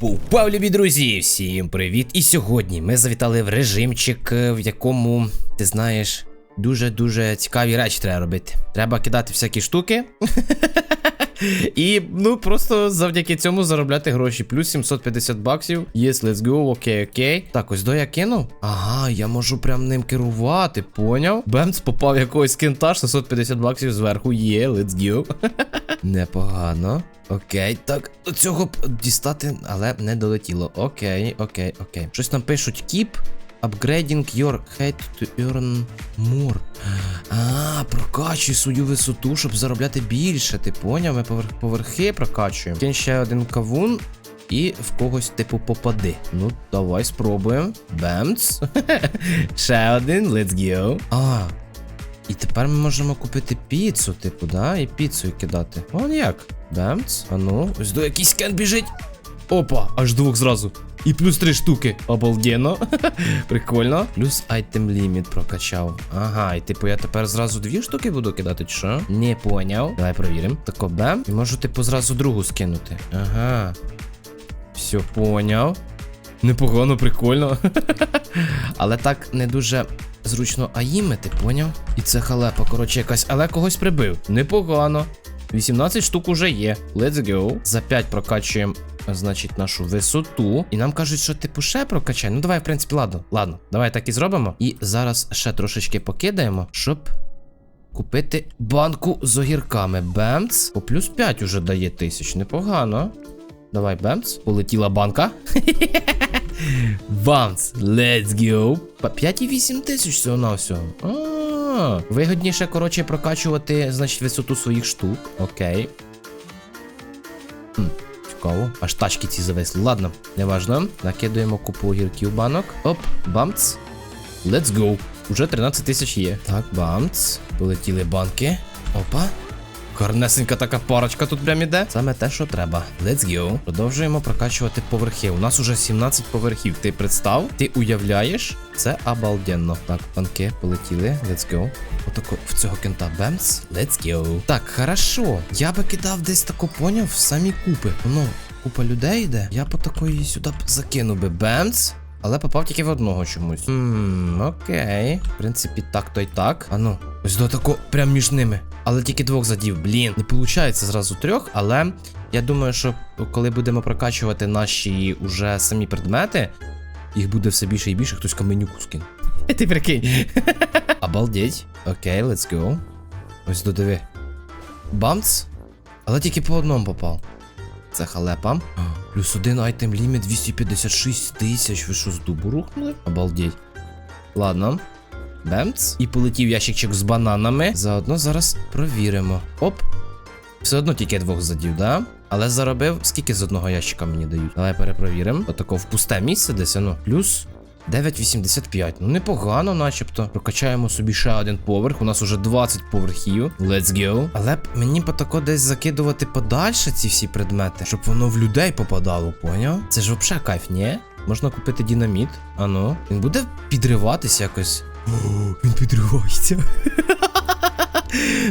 Пау, пау, любі друзі! Всім привіт! І сьогодні ми завітали в режимчик, е, в якому, ти знаєш, дуже-дуже цікаві речі треба робити. Треба кидати всякі штуки. І ну просто завдяки цьому заробляти гроші. Плюс 750 баксів. Yes, let's go, окей, окей. Так, ось до я кинув. Ага, я можу прям ним керувати, поняв? Бемц попав якогось кента, 650 баксів зверху. Є, let's go. Непогано. Окей, так, до цього дістати, але не долетіло. Окей, окей, окей. Щось нам пишуть keep upgrading your head to earn more. А, прокачуй свою висоту, щоб заробляти більше. Ти поняв? Ми поверх, поверхи прокачуємо. Кінь ще один кавун. І в когось, типу, попади. Ну, давай спробуємо. Бемц. Ще один, let's go. А, і тепер ми можемо купити піцу, типу, да? І піцу кидати. Вон як. Бемц. А ну, ось до якийсь кен біжить. Опа, аж двох зразу. І плюс три штуки. Обалденно. Прикольно. Плюс айтем ліміт прокачав. Ага, і типу я тепер зразу дві штуки буду кидати, чи що? Не поняв. Давай провіримо. Тако бем. І можу, типу, зразу другу скинути. Ага. Все поняв. Непогано, прикольно. Але так не дуже зручно аїмити, поняв? І це халепа, коротше, якась, але когось прибив. Непогано. 18 штук уже є. Let's go. За 5 прокачуємо, значить, нашу висоту. І нам кажуть, що типу ще прокачай. Ну давай, в принципі, ладно. Ладно, давай так і зробимо. І зараз ще трошечки покидаємо, щоб. Купити банку з огірками. Бемц. По плюс 5 уже дає тисяч. Непогано. Давай, бемц. Полетіла банка. Бамц. Let's go. По 5,8 тисяч всього на всього. Вигодніше, коротше, прокачувати, значить, висоту своїх штук. Окей. Цікаво. Аж тачки ці зависли. Ладно, неважно. Накидуємо купу огірків банок. Оп, бамц. Let's go. Уже 13 тисяч є. Так, бамц. Полетіли банки. Опа. Гарнесенька така парочка тут прям іде. Саме те, що треба. Let's go. Продовжуємо прокачувати поверхи. У нас уже 17 поверхів. Ти представ? Ти уявляєш? Це обалденно. Так, банки полетіли. Let's go. Отако в цього кента бемс. Let's go. Так, хорошо. Я би кидав десь тако поняв в самі купи. Ну, купа людей йде. Я по такої сюди закинув би бемс. Але попав тільки в одного чомусь. Ммм, окей. В принципі, так то й так. А ну, ось до тако прям між ними. Але тільки двох задів, блін. Не виходить зразу трьох, але я думаю, що коли будемо прокачувати наші уже самі предмети, їх буде все більше і більше, хтось каменюку скине. Ти прикинь. Обалдеть. Окей, let's go. Ось додиви. Бамц. Але тільки по одному попав. Це халепа. Плюс один айтем ліміт 256 тисяч. Ви що з дубу рухнули? Обалдеть. Ладно. Бемц. І полетів ящикчик з бананами. Заодно зараз провіримо. Оп. Все одно тільки двох задів, да? Але заробив. Скільки з одного ящика мені дають? Давай перепровіримо. Отако в пусте місце десь, ну. Плюс 9,85. Ну непогано, начебто. Прокачаємо собі ще один поверх. У нас уже 20 поверхів. Let's go. Але б мені б тако десь закидувати подальше ці всі предмети, щоб воно в людей попадало, поняв? Це ж взагалі кайф, ні? Можна купити динаміт. Ану. Він буде підриватися якось. О, він підривається.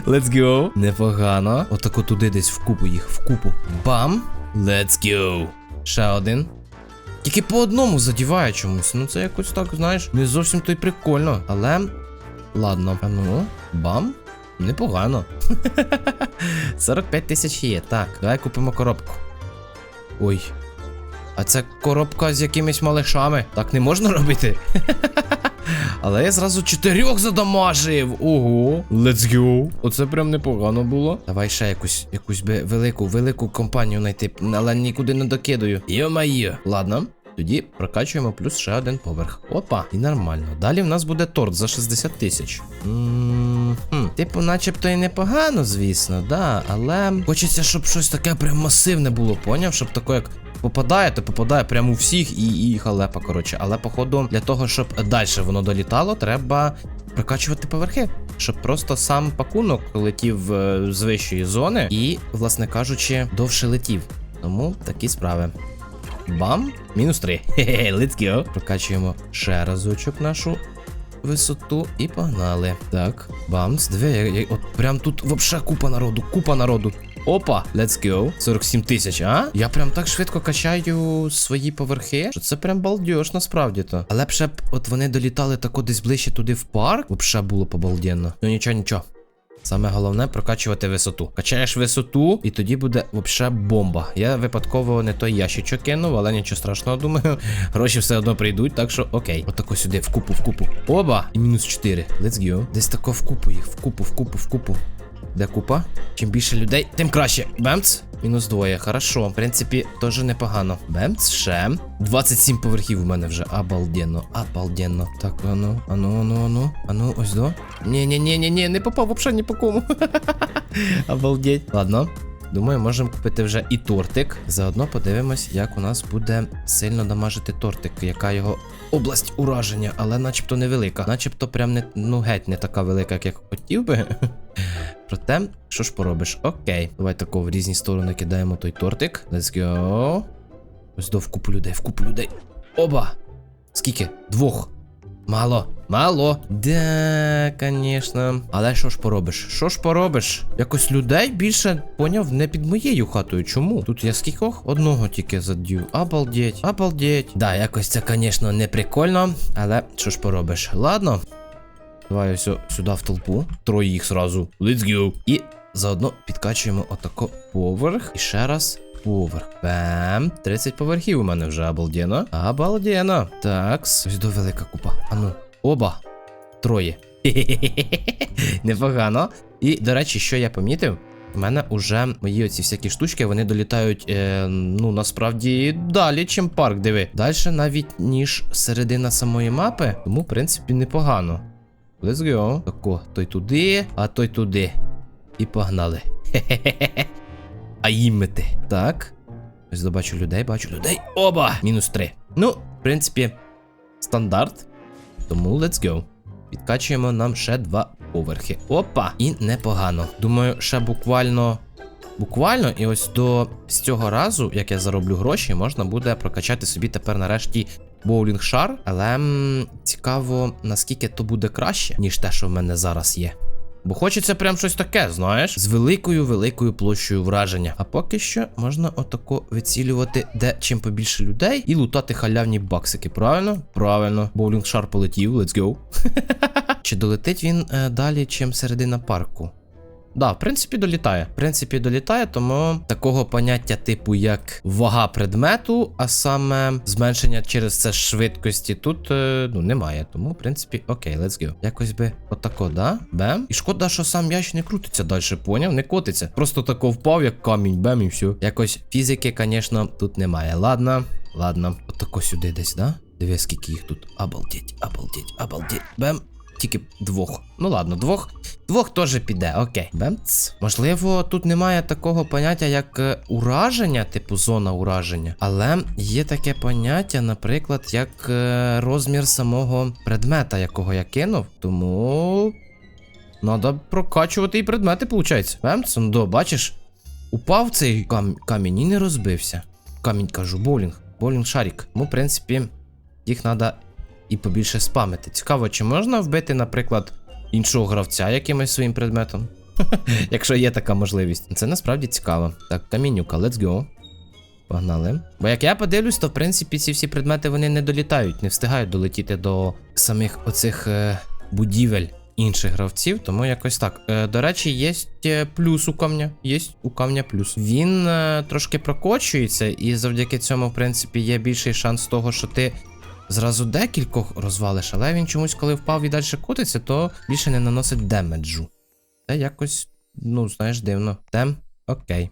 Let's go. Непогано. Отако туди десь в купу їх, в купу. Бам. Let's go. Ще один. Тільки по одному задіває чомусь. Ну це якось так, знаєш, не зовсім то й прикольно. Але. Ладно. А ну, бам. Непогано. 45 тисяч є. Так, давай купимо коробку. Ой. А це коробка з якимись малишами. Так не можна робити. Але я зразу чотирьох задамажив. Ого. Let's go. Оце прям непогано було. Давай ще якусь якусь би велику, велику компанію знайти, але нікуди не докидаю. Йо-майо. Ладно. Тоді прокачуємо плюс ще один поверх. Опа, і нормально. Далі в нас буде торт за 60 тисяч. Типу, начебто і непогано, звісно, да. Але хочеться, щоб щось таке прям масивне було, поняв? Щоб таке, як попадає, то попадає прямо у всіх і, і халепа, коротше. Але, походу, для того, щоб далі воно долітало, треба прокачувати поверхи. Щоб просто сам пакунок летів е, з вищої зони і, власне кажучи, довше летів. Тому такі справи. Бам! Мінус 3. Хе-хе, let's go. Прокачуємо ще разочок нашу висоту і погнали. Так, бамс, диви, от прям тут вообще купа народу, купа народу. Опа, let's go. 47 тисяч, а? Я прям так швидко качаю свої поверхи, що це прям балдеж насправді то. Але б ще б от вони долітали тако десь ближче туди в парк, вообще було побалденно. Ну нічого, нічого. Саме головне прокачувати висоту. Качаєш висоту, і тоді буде вообще бомба. Я випадково не той ящичок кинув, але нічого страшного, думаю. Гроші все одно прийдуть, так що окей. Отако сюди, в купу, в купу. Оба! І мінус 4. Let's go. Десь тако в купу їх, в купу, в купу, в купу. Де купа? Чим більше людей, тим краще. Бемц. Мінус двоє. Хорошо. В принципі, теж непогано. Бемц, ще. 27 поверхів у мене вже. Обалденно, обалденно. Так, ану, ану, ану, ану. Ану, ось до. Ні, ні, ні, ні, ні, не попав взагалі ні по кому. Обалдеть. Ладно. Думаю, можемо купити вже і тортик. Заодно подивимось, як у нас буде сильно дамажити тортик, яка його область ураження, але начебто невелика. Начебто прям не ну геть не така велика, як я хотів би. Проте, що ж поробиш? Окей. Давай тако в різні сторони кидаємо той тортик. Let's go. Ось до в купу людей, в купу людей. Оба! Скільки? Двох. Мало. Мало. Да, звісно. Але що ж поробиш? Що ж поробиш? Якось людей більше поняв не під моєю хатою. Чому? Тут я скількох? Одного тільки задів. Обалдеть, обалдеть. Да, якось це, звісно, не прикольно, але що ж поробиш? Ладно. Давай ось сюди в толпу. Троє їх зразу. Let's go. І заодно підкачуємо отако поверх. І ще раз поверх. Бем. 30 поверхів у мене вже обалденно. Обалденно. Такс. Ось до велика купа. Ану. Оба. Троє. Непогано. І, до речі, що я помітив? У мене уже мої оці всякі штучки, вони долітають, е, ну насправді далі, чим парк, диви. Далі навіть ніж середина самої мапи, тому, в принципі, непогано. Let's go. Тако, той туди, а той туди. І погнали. Хе-хе-хе. А їмити. Так. Ось бачу людей, бачу людей. Оба! Мінус три. Ну, в принципі, стандарт. Тому let's go. Підкачуємо нам ще два поверхи. Опа! І непогано. Думаю, ще буквально. Буквально, і ось до з цього разу, як я зароблю гроші, можна буде прокачати собі тепер нарешті боулінг шар. Але м, цікаво, наскільки то буде краще, ніж те, що в мене зараз є. Бо хочеться прям щось таке, знаєш, з великою великою площею враження. А поки що можна отако вицілювати де чим побільше людей і лутати халявні баксики. Правильно? Правильно. Боулінг шар полетів, let's go. Чи долетить він е, далі, чим середина парку? Да, в принципі, долітає. В принципі, долітає, тому такого поняття, типу, як вага предмету, а саме зменшення через це швидкості тут е, ну немає. Тому, в принципі, окей, let's go. Якось би отако, да? Бем. І шкода, що сам ящик не крутиться далі, поняв? Не котиться. Просто тако впав, як камінь, бем, і все. Якось фізики, звісно, тут немає. Ладно, ладно. Отако сюди десь, да? Диви, скільки їх тут. Обалдеть, обалдеть, обалдеть. Бем. Тільки двох. Ну ладно, двох. Двох теж піде, окей. Бемц. Можливо, тут немає такого поняття, як е, ураження, типу зона ураження. Але є таке поняття, наприклад, як е, розмір самого предмета, якого я кинув. Тому. Надо прокачувати і предмети, виходить. Бемц, ну до, бачиш? Упав цей кам... камінь і не розбився. Камінь кажу, боулінг. Боулінг шарик. Тому, в принципі, їх треба і побільше спамити. Цікаво, чи можна вбити, наприклад, іншого гравця якимось своїм предметом? Якщо є така можливість. Це насправді цікаво. Так, камінюка, let's go. Погнали. Бо як я подивлюсь, то в принципі ці всі предмети вони не долітають, не встигають долетіти до самих оцих е, будівель інших гравців, тому якось так. Е, до речі, є плюс у камня. Є у камня плюс. Він е, трошки прокочується, і завдяки цьому, в принципі, є більший шанс того, що ти зразу декількох розвалиш, але він чомусь, коли впав і далі котиться, то більше не наносить демеджу. Це якось, ну, знаєш, дивно. Тем, окей.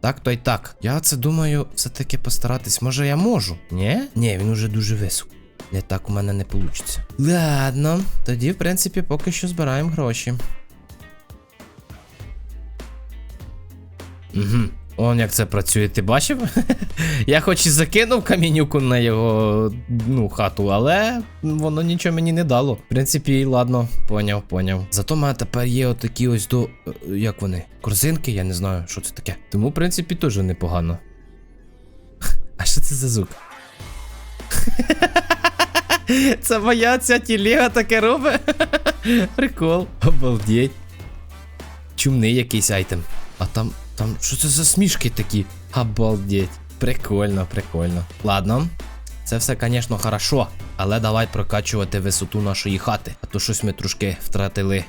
Так, то й так. Я це думаю, все-таки постаратись. Може я можу? Ні? Ні, він уже дуже високо. Не так у мене не вийде. Ладно, тоді, в принципі, поки що збираємо гроші. Угу. Он як це працює, ти бачив? Я хоч і закинув камінюку на його ну, хату, але воно нічого мені не дало. В принципі, ладно, поняв, поняв. Зато в мене тепер є отакі ось до. е, Як вони? Корзинки, я не знаю, що це таке. Тому, в принципі, теж непогано. А що це за звук? Це моя ця тілега таке робить. Прикол. Обалдеть. Чумний якийсь айтем. А там, там, що це за смішки такі? Обалдеть. Прикольно, прикольно. Ладно. Це все, звісно, хорошо, але давай прокачувати висоту нашої хати. А то щось ми трошки втратили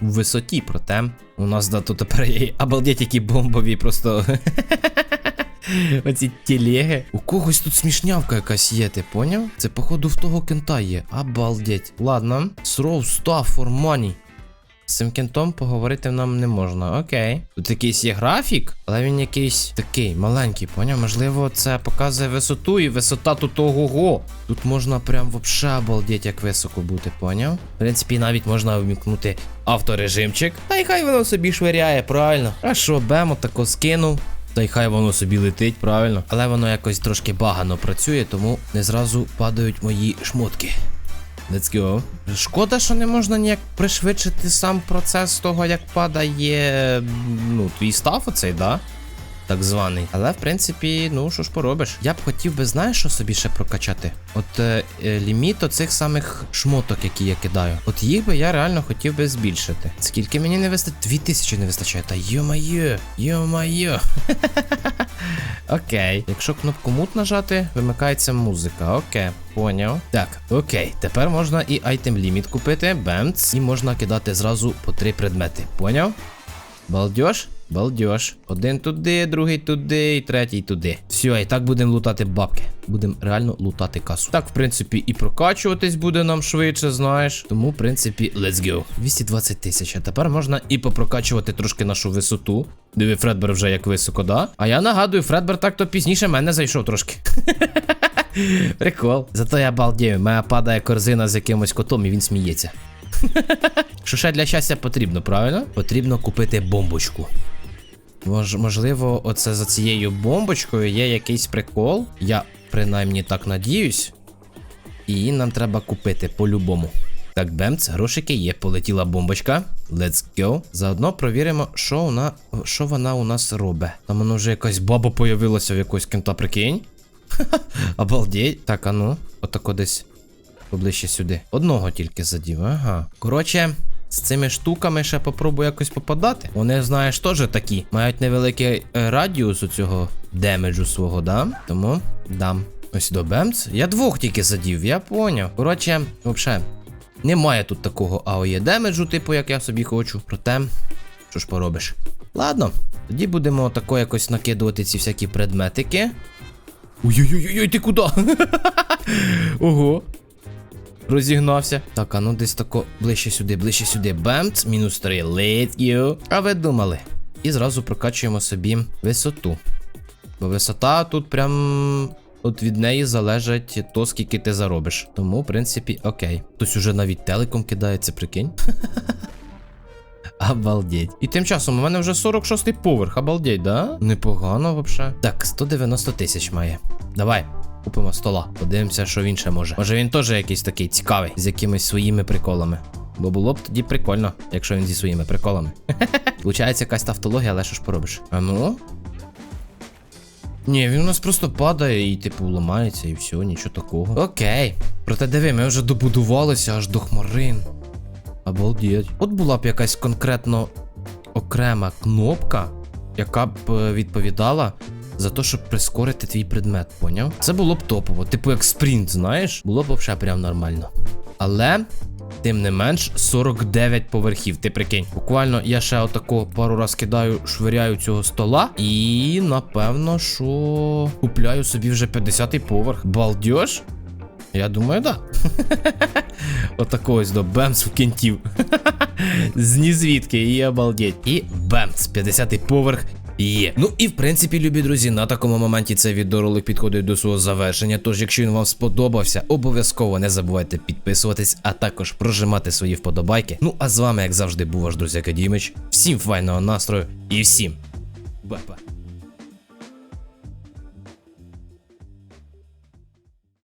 в висоті, проте у нас да, тут тепер є обалдеть, які бомбові просто. Оці телеги. У когось тут смішнявка якась є, ти поняв? Це, походу, в того кента є. Обалдеть. Ладно. Throw stuff for money. Цим кентом поговорити нам не можна. Окей. Тут якийсь є графік, але він якийсь такий маленький, поняв? Можливо, це показує висоту, і висота тут ого-го. Тут можна прям вообще обалдеть, як високо бути, поняв? В принципі, навіть можна вмікнути авторежимчик. Та й хай воно собі швиряє, правильно. А що, бемо тако скинув. Та й хай воно собі летить, правильно. Але воно якось трошки багано працює, тому не зразу падають мої шмотки. Let's go. Шкода, що не можна ніяк пришвидшити сам процес того, як падає ну, твій став оцей, да? Так званий. Але в принципі, ну що ж поробиш. Я б хотів би, знаєш, що собі ще прокачати? От е, е, ліміт оцих самих шмоток, які я кидаю. От їх би я реально хотів би збільшити. Скільки мені не вистачає? Дві тисячі не вистачає. Та йо-майо, йо-майо. Окей. Якщо кнопку мут нажати, вимикається музика. Окей, поняв. Так, окей. Тепер можна і айтем ліміт купити, бемц, і можна кидати зразу по три предмети. Поняв? Балдеж? Балдеж. Один туди, другий туди, і третій туди. Все, і так будемо лутати бабки. Будемо реально лутати касу. Так, в принципі, і прокачуватись буде нам швидше, знаєш. Тому, в принципі, let's go. 220 тисяч. А тепер можна і попрокачувати трошки нашу висоту. Диви, Фредбер вже як високо, да? А я нагадую, Фредбер так-то пізніше мене зайшов трошки. Прикол. Зато я балдію. Моя падає корзина з якимось котом, і він сміється. Що ще для щастя потрібно, правильно? Потрібно купити бомбочку. Мож, можливо, оце за цією бомбочкою є якийсь прикол. Я принаймні так надіюсь. І нам треба купити по-любому. Так, бемц, грошики є, полетіла бомбочка. Let's go. Заодно провіримо, що вона, що вона у нас робить. Там воно вже якась баба появилася в якогось кента, прикинь. Обалдеть. Так, а ну, отако десь поближче сюди. Одного тільки задів, ага. Коротше, з цими штуками ще попробую якось попадати. Вони, знаєш, теж такі. Мають невеликий е, радіус у цього демеджу свого, да? Тому дам. Ось до бемц. Я двох тільки задів, я поняв. Коротше, взагалі, немає тут такого АОЄ демеджу, типу, як я собі хочу. Проте, що ж поробиш? Ладно, тоді будемо тако якось накидувати ці всякі предметики. Ой-ой-ой, ти куди? Ого. Розігнався. Так, а ну десь тако ближче сюди, ближче сюди. Бемц, мінус 3. Let's you. А ви думали? І зразу прокачуємо собі висоту. Бо висота тут прям. От від неї залежить то, скільки ти заробиш. Тому, в принципі, окей. Хтось уже навіть телеком кидається, прикинь. Обалдеть. І тим часом у мене вже 46-й поверх, обалдеть, да? Непогано вообще. Так, 190 тисяч має. Давай. Купимо стола, подивимося, що він ще може. Може він теж якийсь такий цікавий, з якимись своїми приколами. Бо було б тоді прикольно, якщо він зі своїми приколами. Получається якась тавтологія, але що ж поробиш? А ну? Ні, він у нас просто падає і, типу, ламається, і все, нічого такого. Окей. Проте диви, ми вже добудувалися аж до хмарин. Обалдеть. От була б якась конкретно окрема кнопка, яка б е, відповідала за те, щоб прискорити твій предмет, поняв? Це було б топово. Типу як спринт, знаєш? Було б взагалі прям нормально. Але. Тим не менш, 49 поверхів. Ти прикинь. Буквально я ще отако пару раз кидаю, швиряю цього стола. І напевно, що купляю собі вже 50-й поверх. Балдеж? Я думаю, да. Отако ось до бемс в кінтів. З звідки, і обалдеть. І бемс, 50-й поверх. Є. Ну і в принципі, любі друзі, на такому моменті цей відеоролик підходить до свого завершення. Тож, якщо він вам сподобався, обов'язково не забувайте підписуватись, а також прожимати свої вподобайки. Ну а з вами, як завжди, був ваш друзяка Дімич. Всім файного настрою і всім ба-ба.